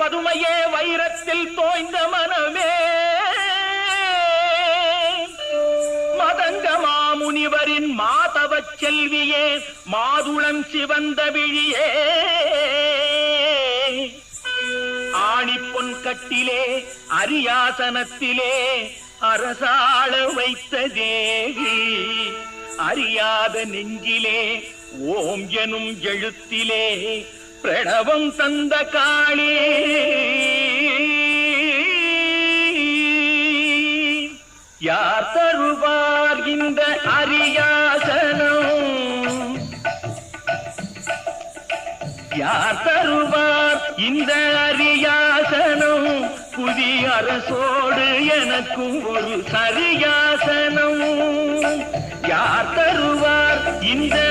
பதுமையே வைரத்தில் தோய்ந்த மனமே. மதங்க மாமுனிவரின் மாதவ செல்வியே மாதுளம் சிவந்த விழியே. ஆணிப்பொன் கட்டிலே அரியாசனத்திலே அரசாள வைத்த தேவி. அறியாத நெஞ்சிலே ஓம் எனும் எழுத்திலே பிரணவம் தந்த காளி. யார் தருவார் இந்த அரியாசனம்? யார் தருவார் இந்த அரியாசனம்? புதிய அரசோடு எனக்கும் ஒரு சரியாசனம். யார் தருவார் இந்த